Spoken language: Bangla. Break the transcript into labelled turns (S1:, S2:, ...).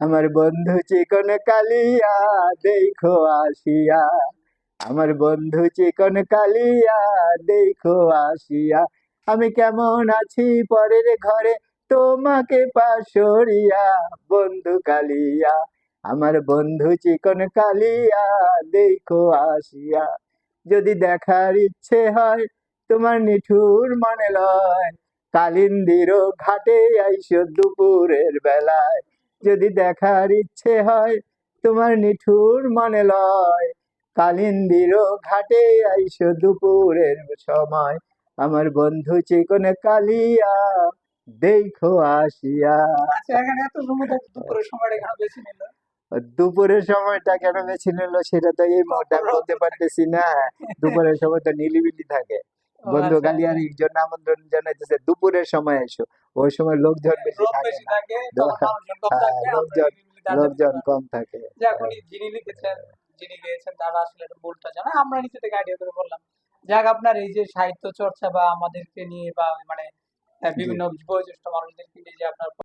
S1: আমরা
S2: বন্ধু চিকন কালিয়া, দেখো আসিয়া। আমার বন্ধু চিকন কালিয়া, দেখো আসিয়া। আমি কেমন আছি পরের ঘরে? তোমাকে পাশরিয়া, বন্ধু কালিয়া। আমার বন্ধু চিকন কালিয়া, দেখো আসিয়া। যদি দেখার ইচ্ছে হয়, তোমার নিঠুর মনে লয়। কালিন্দির ঘাটে আইসো দুপুরের বেলায়। যদি দেখার ইচ্ছে হয় তোমার নিঠুর মনে লয়। কালিন্দির ঘাটে আইসো দুপুরের সময়। আমার বন্ধু চিকন কালিয়া দেখো আসিয়া।
S1: আচ্ছা দুপুরের সময়টা
S2: কেন বেছে নিল? সেটা তো এই মুহূর্তে বলতে পারতেছি না। দুপুরের সময় তো নিলিবিলি থাকে। বন্ধু গালিয়ারি জন্য আমন্ত্রণ জানাইতেছে দুপুরের সময় এসো ওই সময় লোকজন বেশি থাকে হ্যাঁ, লোকজন- লোকজন কম থাকে।
S1: যাক যিনি লিখেছেন যিনি গেয়েছেন তারা আসলে ভুলটা জানা। আমরা নিচে থেকে আইডিয়া করে বললাম যাক আপনার এই যে সাহিত্য চর্চা বা আমাদেরকে নিয়ে বা মানে বিভিন্ন বয়োজ্যেষ্ঠ মানুষদেরকে নিয়ে যে আপনার